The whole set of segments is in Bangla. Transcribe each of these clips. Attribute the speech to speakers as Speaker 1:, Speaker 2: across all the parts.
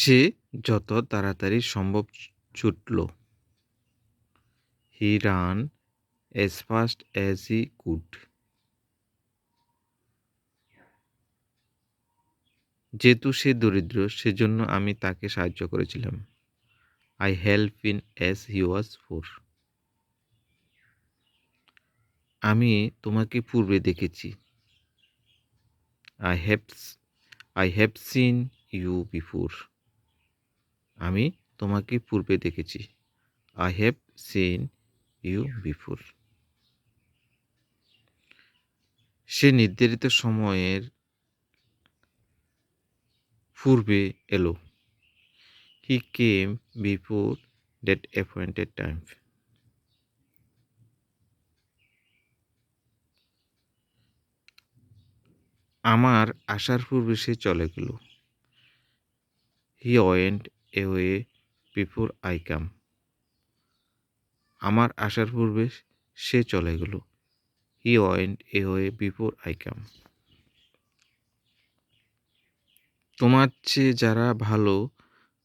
Speaker 1: সে যত তাড়াতাড়ি সম্ভব ছুটল। He ran as fast as he could যেহেতু সে দরিদ্র, সেজন্য আমি তাকে সাহায্য করেছিলাম। I help in as he was for আমি তোমাকে পূর্বে দেখেছি। I have I have seen you before আমি তোমাকে পূর্বে দেখেছি। I have seen you before সে নির্ধারিত সময়ের পূর্বে এলো। He came before that appointed time আমার আসার পূর্বে সে চলে গেল। He went away, before I come. আমার আসার পূর্বে সে চলে গেল। He went away, before I come. তোমার চেয়ে যারা ভালো,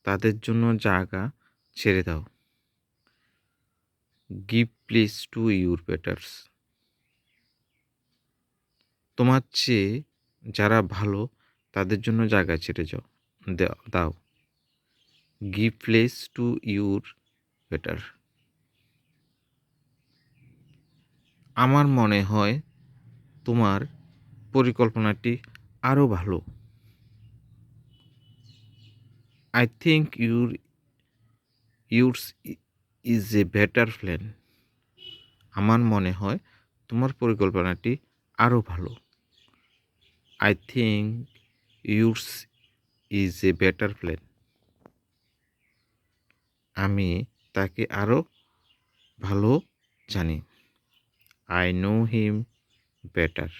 Speaker 1: তাদের জন্য জায়গা ছেড়ে দাও। Give place to your betters তোমার চেয়ে যারা ভালো, তাদের জন্য জায়গা ছেড়ে যাও দাও। Give place to your better আমার মনে হয় তোমার পরিকল্পনাটি আরও ভালো। I think your yours is a better plan আমার মনে হয় তোমার পরিকল্পনাটি আরও ভালো। I think yours is a better plan আমি তাকে আরও ভালো জানি। আই নো হিম বেটার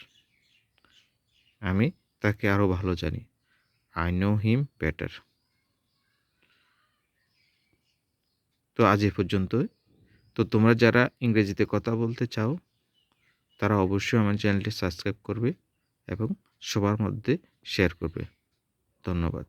Speaker 1: আমি তাকে আরও ভালো জানি। আই নো হিম বেটার তো আজ এ পর্যন্তই। তো তোমরা যারা ইংরেজিতে কথা বলতে চাও, তারা অবশ্যই আমার চ্যানেলটি সাবস্ক্রাইব করবে এবং সবার মধ্যে শেয়ার করবে। ধন্যবাদ।